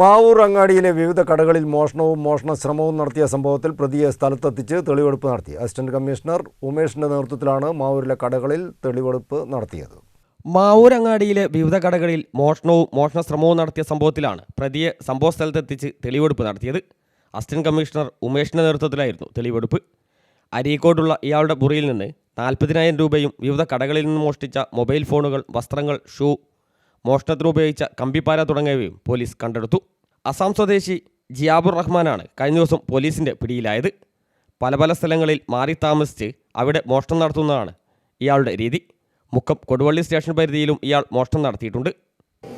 മാവൂർ അങ്ങാടിയിലെ വിവിധ കടകളിൽ മോഷണവും മോഷണ ശ്രമവും നടത്തിയ സംഭവത്തിൽ പ്രതിയെ സ്ഥലത്തെത്തിച്ച് തെളിവെടുപ്പ് നടത്തി. അസിസ്റ്റന്റ് കമ്മീഷണർ ഉമേഷിന്റെ നേതൃത്വത്തിലാണ് മാവൂരിലെ കടകളിൽ തെളിവെടുപ്പ് നടത്തിയത്. മാവൂർ അങ്ങാടിയിലെ വിവിധ കടകളിൽ മോഷണവും മോഷണ ശ്രമവും നടത്തിയ സംഭവത്തിലാണ് പ്രതിയെ സംഭവ സ്ഥലത്തെത്തിച്ച് തെളിവെടുപ്പ് നടത്തിയത്. അസിസ്റ്റന്റ് കമ്മീഷണർ ഉമേഷിന്റെ നേതൃത്വത്തിലായിരുന്നു തെളിവെടുപ്പ്. അരീക്കോടുള്ള ഇയാളുടെ മുറിയിൽ നിന്ന് നാൽപ്പതിനായിരം രൂപയും വിവിധ കടകളിൽ നിന്ന് മോഷ്ടിച്ച മൊബൈൽ ഫോണുകൾ വസ്ത്രങ്ങൾ ഷൂ മോഷണത്തിന് ഉപയോഗിച്ച കമ്പിപ്പാര തുടങ്ങിയവയും പോലീസ് കണ്ടെടുത്തു. അസാം സ്വദേശി ജിയാബുർ റഹ്മാനാണ് കഴിഞ്ഞ ദിവസം പോലീസിന്റെ പിടിയിലായത്. പല പല സ്ഥലങ്ങളിൽ മാറി താമസിച്ച് അവിടെ മോഷണം നടത്തുന്നതാണ് ഇയാളുടെ രീതി. മുക്കം കൊടുവള്ളി സ്റ്റേഷൻ പരിധിയിലും ഇയാൾ മോഷണം നടത്തിയിട്ടുണ്ട്.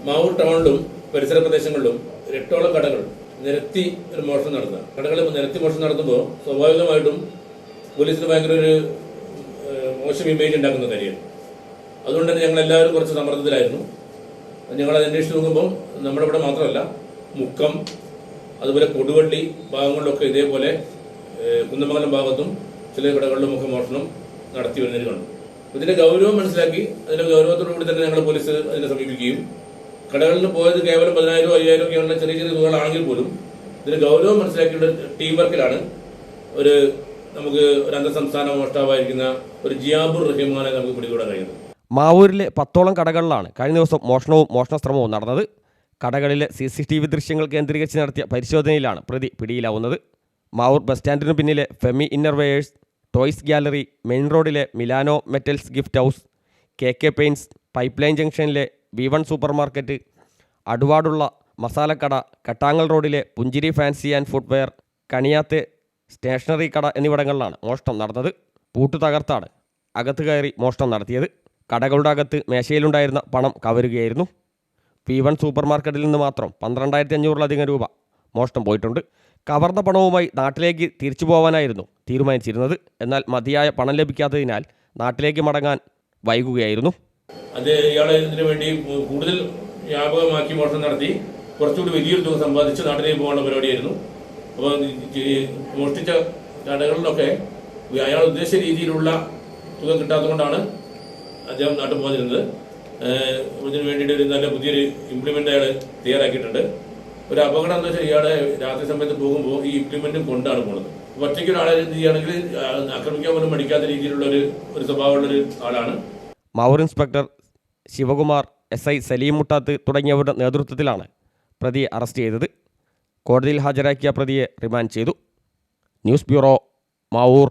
മാവൂർ ടൗണിലും പരിസര പ്രദേശങ്ങളിലും എട്ടോളം കടകൾ നിരത്തി ഒരു മോഷണം നടത്തുക കടകൾ നിരത്തി മോഷണം നടത്തുമ്പോൾ സ്വാഭാവികമായിട്ടും പോലീസിന് ഭയങ്കര ഒരു മോശം ഇമേജ് ഉണ്ടാക്കുന്ന കാര്യമാണ്. അതുകൊണ്ട് തന്നെ ഞങ്ങൾ എല്ലാവരും കുറച്ച് സമ്മർദ്ദത്തിലായിരുന്നു. ഞങ്ങൾ അത് അന്വേഷിച്ച് നോക്കുമ്പോൾ നമ്മുടെ ഇവിടെ മാത്രമല്ല മുക്കം അതുപോലെ കൊടുവള്ളി ഭാഗങ്ങളിലൊക്കെ ഇതേപോലെ കുന്നമംഗലം ഭാഗത്തും ചില കടകളിലുമൊക്കെ മോഷണം നടത്തി വരുന്നതിന് കണ്ടു. ഇതിന്റെ ഗൗരവം മനസ്സിലാക്കി അതിന്റെ ഗൗരവത്തോടു കൂടി തന്നെ ഞങ്ങൾ പോലീസ് അതിനെ സമീപിക്കുകയും കടകളിൽ പോയത് കേവലം പതിനായിരം അയ്യായിരം ഒക്കെയുള്ള ചെറിയ ചെറിയ തുകകളാണെങ്കിൽ പോലും ഇതിന്റെ ഗൗരവം മനസ്സിലാക്കിയുള്ള ടീം വർക്കിലാണ് ഒരു നമുക്ക് ഒരു അന്തസംസ്ഥാന മോഷ്ടാവായിരിക്കുന്ന ഒരു ജിയാബുർ റഹീമാനെ നമുക്ക് പിടികൂടാൻ കഴിയുന്നത്. മാവൂരിലെ പത്തോളം കടകളിലാണ് കഴിഞ്ഞ ദിവസം മോഷണവും മോഷണ ശ്രമവും നടന്നത്. കടകളിലെ സി സി ടി വി ദൃശ്യങ്ങൾ കേന്ദ്രീകരിച്ച് നടത്തിയ പരിശോധനയിലാണ് പ്രതി പിടിയിലാവുന്നത്. മാവൂർ ബസ് സ്റ്റാൻഡിന് പിന്നിലെ Femi innerwears toys gallery main റോഡിലെ Milano metals gift house K K paints pipeline ജംഗ്ഷനിലെ വി വൺ സൂപ്പർ മാർക്കറ്റ് അടുവാടുള്ള മസാലക്കട കട്ടാങ്ങൽ റോഡിലെ പുഞ്ചിരി ഫാൻസി ആൻഡ് ഫുട്വെയർ കണിയാത്തെ സ്റ്റേഷനറി കട എന്നിവിടങ്ങളിലാണ് മോഷണം നടന്നത്. പൂട്ടു തകർത്താണ് അകത്ത് കയറി മോഷണം നടത്തിയത്. കടകളുടെ അകത്ത് മേശയിലുണ്ടായിരുന്ന പണം കവരുകയായിരുന്നു. പി വൺ സൂപ്പർ മാർക്കറ്റിൽ നിന്ന് മാത്രം പന്ത്രണ്ടായിരത്തി അഞ്ഞൂറിലധികം രൂപ മോഷണം പോയിട്ടുണ്ട്. കവർന്ന പണവുമായി നാട്ടിലേക്ക് തിരിച്ചു പോകാനായിരുന്നു തീരുമാനിച്ചിരുന്നത്. എന്നാൽ മതിയായ പണം ലഭിക്കാത്തതിനാൽ നാട്ടിലേക്ക് മടങ്ങാൻ വൈകുകയായിരുന്നു. അത് ഇയാളെ ഇതിനു വേണ്ടി കൂടുതൽ വ്യാപകമാക്കി മോഷണം നടത്തി. കുറച്ചുകൂടി വലിയൊരു തുക സമ്പാദിച്ച് നാട്ടിലേക്ക് പോകാനുള്ള പരിപാടിയായിരുന്നു. അപ്പോൾ മോഷ്ടിച്ച കടകളിലൊക്കെ അയാൾ ഉദ്ദേശിച്ച രീതിയിലുള്ള തുക കിട്ടാത്തതുകൊണ്ടാണ് അദ്ദേഹം നാട്ടിൽ പോകാതിരുന്നത് ഏഹ് ഇതിന് വേണ്ടിയിട്ട് ഒരു നല്ല പുതിയൊരു ഇംപ്ലിമെന്റ് അയാൾ തയ്യാറാക്കിയിട്ടുണ്ട്. ഒരു അപകടം എന്ന് വെച്ചാൽ ഇയാളെ രാത്രി സമയത്ത് പോകുമ്പോൾ ഈ ഇംപ്ലിമെന്റ് കൊണ്ടാണ് പോകുന്നത് ഒറ്റയ്ക്ക് ഒരാളെ എന്ത് ചെയ്യുകയാണെങ്കിൽ ആക്രമിക്കാൻ പോലും മടിക്കാത്ത രീതിയിലുള്ള ഒരു ഒരു സ്വഭാവമുള്ള ഒരു ആളാണ്. Mavoor inspector Sivakumar S I Saleem Muttath തുടങ്ങിയവരുടെ നേതൃത്വത്തിലാണ് പ്രതിയെ അറസ്റ്റ് ചെയ്തത്. കോടതിയിൽ ഹാജരാക്കിയ പ്രതിയെ റിമാൻഡ് ചെയ്തു. News bureau Mavoor.